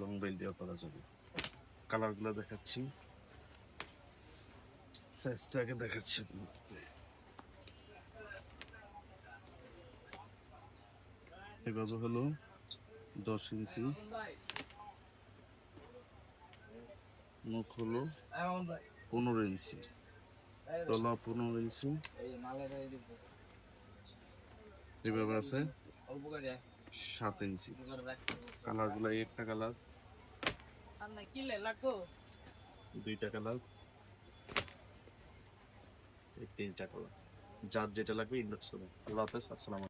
Long bell দিয়ে করা যাবে। কালারগুলো দেখাচ্ছি। সাইজটা আগে দেখাচ্ছি। এভাবে হলো দশ ইঞ্চি। মুখ হলো পনেরো ইঞ্চি। তলা পনেরো ইঞ্চি। এভাবে আছে? সাত ইঞ্চি। কালার। গুলা একটা কালার দুইটা কালার। এই তিনটা কালার। যার যেটা লাগবে ইনবক্স করবেন আল্লাহ হাফেজ আসসালাম